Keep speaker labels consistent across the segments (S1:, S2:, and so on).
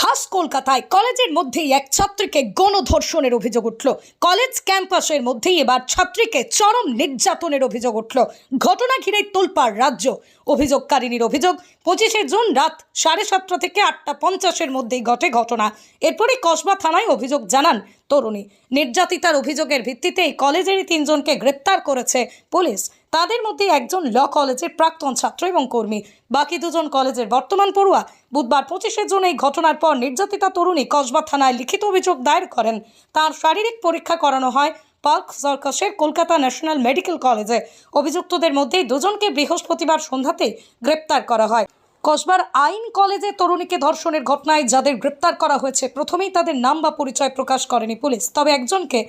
S1: খাস কলকাতায় কলেজের মধ্যেই এক ছাত্রীকে গণধর্ষণের অভিযোগ উঠল। কলেজ ক্যাম্পাসের মধ্যেই এবার ছাত্রীকে চরম নির্যাতনের অভিযোগ উঠল। ঘটনা ঘিরে তোলপাড় রাজ্য। অভিযোগকারিনীর অভিযোগ, পঁচিশে জুন রাত সাড়ে সাতটা থেকে আটটা পঞ্চাশের মধ্যেই ঘটে ঘটনা। এরপরে কসবা থানায় অভিযোগ জানান তরুণী। নির্যাতিতার অভিযোগের ভিত্তিতেই কলেজেরই তিনজনকে গ্রেপ্তার করেছে পুলিশ। তাদের মধ্যে একজন ল কলেজের প্রাক্তন ছাত্র এবং কর্মী। বাকি দুজন কলেজের বর্তমান পড়ুয়া বুধবার পঁচিশে জুন এই ঘটনার পর নির্যাতিতা তরুণী কসবা থানায় লিখিত অভিযোগ দায়ের করেন। তার শারীরিক পরীক্ষা করানো হয় পার্ক সার্কাসের কলকাতা ন্যাশনাল মেডিকেল কলেজে। অভিযুক্তদের মধ্যেই দুজনকে বৃহস্পতিবার সন্ধ্যাতেই গ্রেপ্তার করা হয়। কসবার আইন কলেজে তরুণীকে ধর্ষণের ঘটনায় যাদের গ্রেপ্তার করা হয়েছে, প্রথমেই তাদের নাম বা পরিচয় প্রকাশ করেনি পুলিশ। তবে একজনকে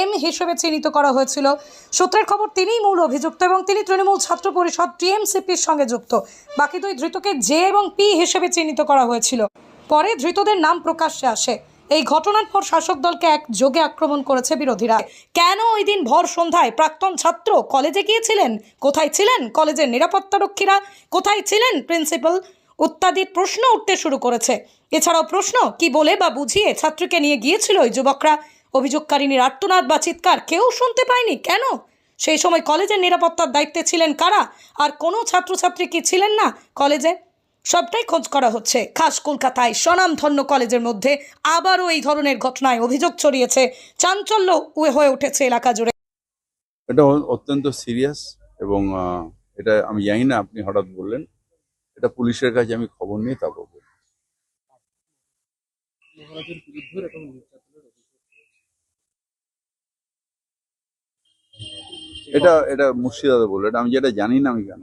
S1: এম হিসেবে চিহ্নিত করা হয়েছিল। সূত্রের খবর, তিনিই মূল অভিযুক্ত এবং তিনি তৃণমূল ছাত্র পরিষদ টিএমসিপির সঙ্গে যুক্ত। বাকি দুই ধৃতকে জে এবং পি হিসেবে চিহ্নিত করা হয়েছিল। পরে ধৃতদের নাম প্রকাশ্যে আসে। এই ঘটনার পর শাসক দলকে এক যোগে আক্রমণ করেছে বিরোধীরা। কেন ওই দিন ভর সন্ধ্যায় প্রাক্তন ছাত্র কলেজে গিয়েছিলেন? কোথায় ছিলেন কলেজের নিরাপত্তারক্ষীরা কোথায় ছিলেন প্রিন্সিপাল? ইত্যাদি প্রশ্ন উঠতে শুরু করেছে। এছাড়াও প্রশ্ন, কি বলে বা বুঝিয়ে ছাত্রীকে নিয়ে গিয়েছিল ওই যুবকরা? অভিযোগকারিনীর আর্তনাদ বা চিৎকার কেউ শুনতে পায়নি কেন? সেই সময় কলেজের নিরাপত্তার দায়িত্বে ছিলেন কারা? আর কোনো ছাত্রছাত্রী কি ছিলেন না কলেজে? সবটাই খোঁজ করা হচ্ছে। খাস কলকাতায় স্বনামধন্য কলেজের মধ্যে আবারও এই ধরনের ঘটনায় অভিযোগ ছড়িয়েছে। চাঞ্চল্য হয়ে উঠেছে এলাকা জুড়ে।
S2: এটা অত্যন্ত সিরিয়াস এবং এটা আমি জানি না আপনি হঠাৎ বললেন। এটা পুলিশের কাছে আমি খবর নিয়ে তারপর বলব। এটা এটা মুর্শিদাবাদে বলল। এটা আমি যেটা জানি না আমি কেন?